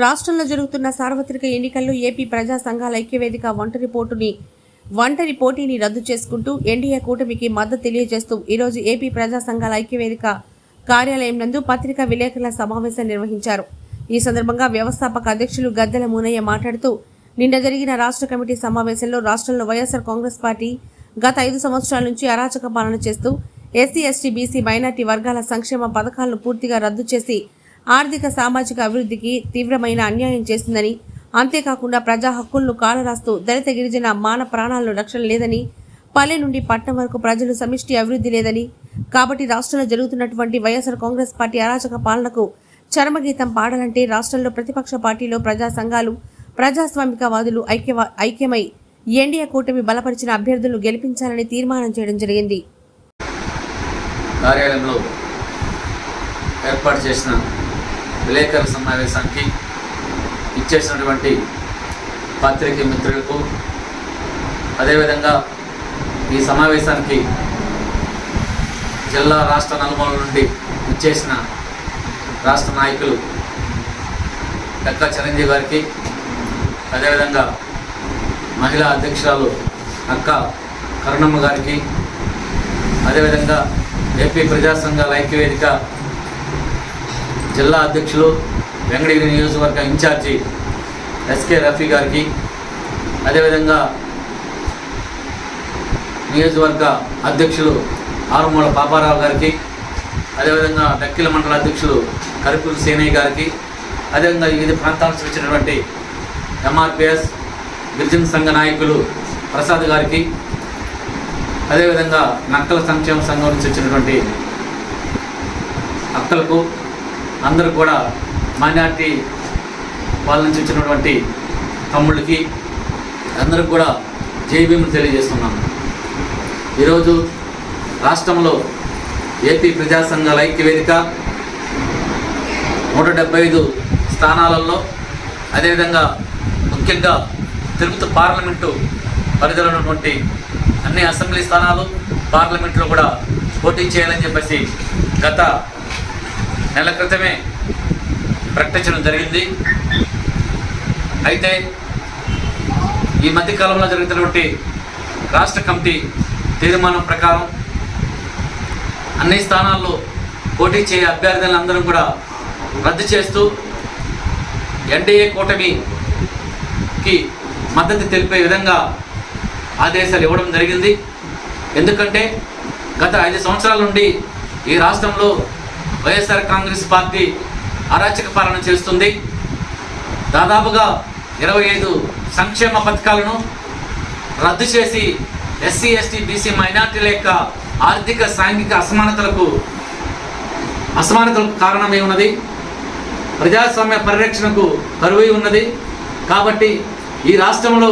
రాష్ట్రంలో జరుగుతున్న సార్వత్రిక ఎన్నికల్లో ఏపీ ప్రజా సంఘాల ఐక్యవేదిక ఒంటరి పోటుని ఒంటరి పోటీని రద్దు చేసుకుంటూ ఎన్డీఏ కూటమికి మద్దతు తెలియజేస్తూ ఈరోజు ఏపీ ప్రజా సంఘాల ఐక్యవేదిక కార్యాలయం నందు పత్రికా విలేకరుల సమావేశం నిర్వహించారు. ఈ సందర్భంగా వ్యవస్థాపక అధ్యక్షులు గద్దెల మూనయ్య మాట్లాడుతూ నిన్న జరిగిన రాష్ట్ర కమిటీ సమావేశంలో రాష్ట్రంలో వైఎస్ఆర్ కాంగ్రెస్ పార్టీ గత ఐదు సంవత్సరాల నుంచి అరాచక పాలన చేస్తూ ఎస్సీ ఎస్టీ బీసీ మైనార్టీ వర్గాల సంక్షేమ పథకాలను పూర్తిగా రద్దు చేసి ఆర్థిక సామాజిక అభివృద్ధికి తీవ్రమైన అన్యాయం చేసిందని అంతేకాకుండా ప్రజా హక్కులను కాలరాస్తూ దళిత గిరిజన మాన ప్రాణాలను రక్షణ లేదని పల్లె నుండి పట్టణం వరకు ప్రజలు సమిష్టి అభివృద్ధి లేదని కాబట్టి రాష్ట్రంలో జరుగుతున్నటువంటి వైఎస్ఆర్ కాంగ్రెస్ పార్టీ అరాచక పాలనకు చరమగీతం పాడాలంటే రాష్ట్రంలో ప్రతిపక్ష పార్టీలో ప్రజా సంఘాలు ప్రజాస్వామికవాదులు ఐక్య ఐక్యమై ఎన్డీఏ కూటమి బలపరిచిన అభ్యర్థులను గెలిపించాలని తీర్మానం చేయడం జరిగింది. కార్యాలయంలో ఏర్పాటు చేసిన విలేకరుల సమావేశానికి ఇచ్చేసినటువంటి పాత్రికే మిత్రులకు అదేవిధంగా ఈ సమావేశానికి జిల్లా రాష్ట్ర నలుమూల నుండి ఇచ్చేసిన రాష్ట్ర నాయకులు పెద్ద చిరంజీవి గారికి అదేవిధంగా మహిళా అధ్యక్షురాలు అక్క కరుణమ్మ గారికి అదేవిధంగా ఏపీ ప్రజా సంఘాల ఐక్యవేదిక జిల్లా అధ్యక్షులు వెంకటగిరి నియోజకవర్గ ఇన్ఛార్జి ఎస్కే రఫీ గారికి అదేవిధంగా నియోజకవర్గ అధ్యక్షులు ఆరుమూల పాపారావు గారికి అదేవిధంగా డక్కిల మండల అధ్యక్షులు కరిపుల్ సేనయ్య గారికి అదేవిధంగా వివిధ ప్రాంతాలకు వచ్చినటువంటి ఎంఆర్పిఎస్ గిరిజన సంఘ నాయకులు ప్రసాద్ గారికి అదేవిధంగా నక్కల సంక్షేమ సంఘం నుంచి వచ్చినటువంటి అక్కలకు అందరూ కూడా మైనార్టీ వాళ్ళ నుంచి వచ్చినటువంటి తమ్ముళ్ళకి అందరికి కూడా జైభీములు తెలియజేస్తున్నాను ఈరోజు రాష్ట్రంలో ఏపీ ప్రజా సంఘాల ఐక్య వేదిక నూట డెబ్బై ఐదు స్థానాలలో అదేవిధంగా ముఖ్యంగా తిరుపతి పార్లమెంటు పరిధిలో ఉన్నటువంటి అన్ని అసెంబ్లీ స్థానాలు పార్లమెంట్లో కూడా పోటీ చేయాలని చెప్పేసి గత నెల క్రితమే ప్రకటించడం జరిగింది. అయితే ఈ మధ్యకాలంలో జరుగుతున్నటువంటి రాష్ట్ర కమిటీ తీర్మానం ప్రకారం అన్ని స్థానాల్లో పోటీ చేయ అభ్యర్థులందరం కూడా రద్దు చేస్తూ ఎన్డీఏ కూటమికి మద్దతు తెలిపే విధంగా ఆదేశాలు ఇవ్వడం జరిగింది. ఎందుకంటే గత ఐదు సంవత్సరాల నుండి ఈ రాష్ట్రంలో వైఎస్ఆర్ కాంగ్రెస్ పార్టీ అరాచక పాలన చేస్తుంది. దాదాపుగా ఇరవై ఐదు సంక్షేమ పథకాలను రద్దు చేసి ఎస్సీ ఎస్టీ బీసీ మైనార్టీల యొక్క ఆర్థిక సాంఘిక అసమానతలకు అసమానతలకు కారణమై ఉన్నది. ప్రజాస్వామ్య పరిరక్షణకు కరువై ఉన్నది. కాబట్టి ఈ రాష్ట్రంలో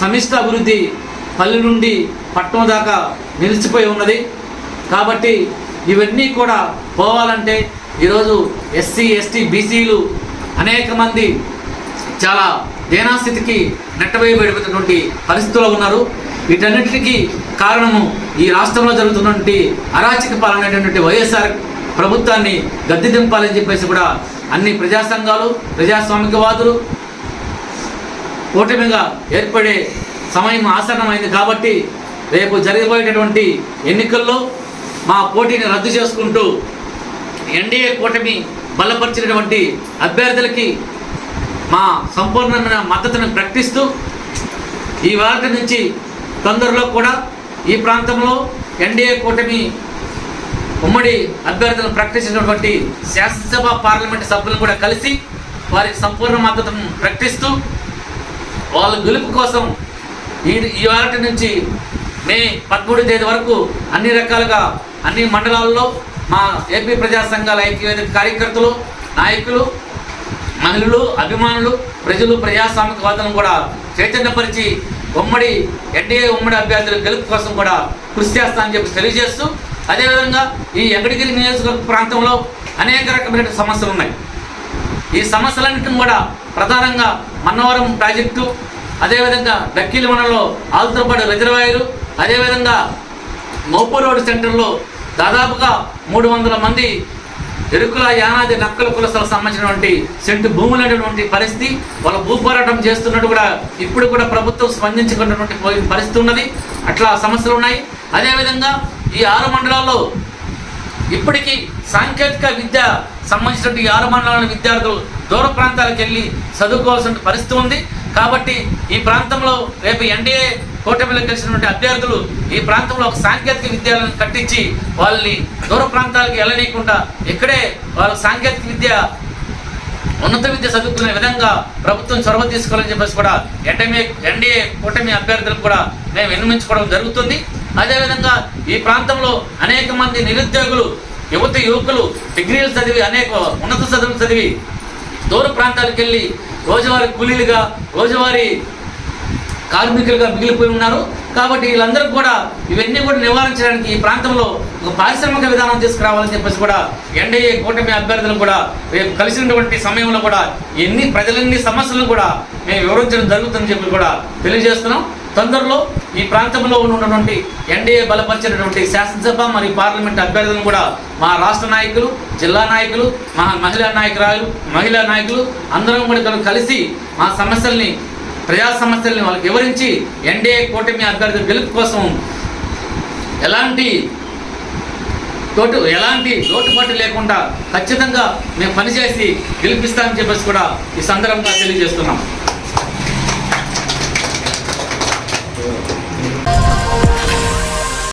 సమిష్ట అభివృద్ధి పల్లె నుండి పట్టణం దాకా నిలిచిపోయి ఉన్నది. కాబట్టి ఇవన్నీ కూడా పోవాలంటే ఈరోజు ఎస్సీ ఎస్టీ బీసీలు అనేక మంది చాలా దేనాస్థితికి నెట్టవేయబడిపోతున్నటువంటి పరిస్థితుల్లో ఉన్నారు. వీటన్నిటికీ కారణము ఈ రాష్ట్రంలో జరుగుతున్నటువంటి అరాచక పాలనటువంటి వైఎస్ఆర్ ప్రభుత్వాన్ని గద్దె దింపాలని చెప్పేసి కూడా అన్ని ప్రజా సంఘాలు ప్రజాస్వామికవాదులు కూటమిగా ఏర్పడే సమయం ఆసన్నమైంది కాబట్టి రేపు జరగబోయేటటువంటి ఎన్నికల్లో మా పోటీని రద్దు చేసుకుంటూ ఎన్డీఏ కూటమి బలపరిచినటువంటి అభ్యర్థులకి మా సంపూర్ణమైన మద్దతును ప్రకటిస్తూ ఈ వారి నుంచి తొందరలో కూడా ఈ ప్రాంతంలో ఎన్డీఏ కూటమి ఉమ్మడి అభ్యర్థులను ప్రకటించినటువంటి శాసనసభ పార్లమెంటు సభ్యులను కూడా కలిసి వారికి సంపూర్ణ మద్దతును ప్రకటిస్తూ వాళ్ళ గెలుపు కోసం ఈ ఈ వారి నుంచి మే పదమూడు తేదీ వరకు అన్ని రకాలుగా అన్ని మండలాల్లో మా ఏపీ ప్రజా సంఘాల ఐక్యవేదిక కార్యకర్తలు నాయకులు మహిళలు అభిమానులు ప్రజలు ప్రజాస్వామికవాదులను కూడా చైతన్యపరిచి ఉమ్మడి ఎన్డీఏ ఉమ్మడి అభ్యర్థుల గెలుపు కోసం కూడా కృషి చేస్తానని చెప్పి తెలియజేస్తూ అదేవిధంగా ఈ వెంకటగిరి నియోజకవర్గ ప్రాంతంలో అనేక రకమైన సమస్యలు ఉన్నాయి. ఈ సమస్యలన్నింటిని కూడా ప్రధానంగా మన్నవరం ప్రాజెక్టు అదేవిధంగా డక్కీలి మండలంలో ఆల్తరపాడు రిజర్వాయరు అదేవిధంగా మోపూర్ రోడ్ సెంటర్లో దాదాపుగా మూడు వందల మంది ఎరుకుల యానాది నక్కల కులసలకు సంబంధించినటువంటి సెంటు భూములైనటువంటి పరిస్థితి వాళ్ళ భూపోరాటం చేస్తున్నట్టు కూడా ఇప్పుడు కూడా ప్రభుత్వం స్పందించుకున్నటువంటి పరిస్థితి ఉన్నది. అట్లా సమస్యలు ఉన్నాయి. అదేవిధంగా ఈ ఆరు మండలాల్లో ఇప్పటికీ సాంకేతిక విద్య సంబంధించినటువంటి ఆరు మండలాల విద్యార్థులు దూర ప్రాంతాలకు వెళ్ళి చదువుకోవాల్సిన పరిస్థితి ఉంది. కాబట్టి ఈ ప్రాంతంలో రేపు ఎన్డీఏ కూటమిలో కలిసినటువంటి అభ్యర్థులు ఈ ప్రాంతంలో ఒక సాంకేతిక విద్యాలయాలను కట్టించి వాళ్ళని దూర ప్రాంతాలకు వెళ్ళనీయకుండా ఇక్కడే వాళ్ళ సాంకేతిక విద్య ఉన్నత విద్య చదువుకునే విధంగా ప్రభుత్వం చొరవ తీసుకోవాలని చెప్పేసి కూడా ఎన్డీఏ ఎన్డీఏ కూటమి అభ్యర్థులకు కూడా మేము విన్నమించుకోవడం జరుగుతుంది. అదేవిధంగా ఈ ప్రాంతంలో అనేక మంది నిరుద్యోగులు యువత యువకులు డిగ్రీలు చదివి అనేక ఉన్నత చదువులు చదివి దూర ప్రాంతాలకు వెళ్ళి రోజువారీ కూలీలుగా రోజువారీ కార్మికులుగా మిగిలిపోయి ఉన్నారు. కాబట్టి వీళ్ళందరూ కూడా ఇవన్నీ కూడా నివారించడానికి ఈ ప్రాంతంలో ఒక పారిశ్రామిక విధానం తీసుకురావాలని చెప్పేసి కూడా ఎన్డీఏ కూటమి అభ్యర్థులను కూడా రేపు కలిసినటువంటి సమయంలో కూడా ఎన్ని ప్రజలన్ని సమస్యలను కూడా మేము వివరించడం జరుగుతుందని చెప్పి కూడా తెలియజేస్తున్నాం. తొందరలో ఈ ప్రాంతంలో ఉన్నటువంటి ఎన్డీఏ బలపరిచినటువంటి శాసనసభ మరియు పార్లమెంట్ అభ్యర్థులను కూడా మా రాష్ట్ర నాయకులు జిల్లా నాయకులు మా మహిళా నాయకురాలు మహిళా నాయకులు అందరం కూడా కలిసి మా సమస్యల్ని ప్రజా సమస్యల్ని వాళ్ళకి వివరించి ఎన్డీఏ కూటమి అభ్యర్థి గెలుపు కోసం ఎలాంటి తోటు ఎలాంటి లోటుపాటు లేకుండా ఖచ్చితంగా మేము పనిచేసి గెలిపిస్తామని చెప్పేసి కూడా ఈ సందర్భంగా తెలియజేస్తున్నాం.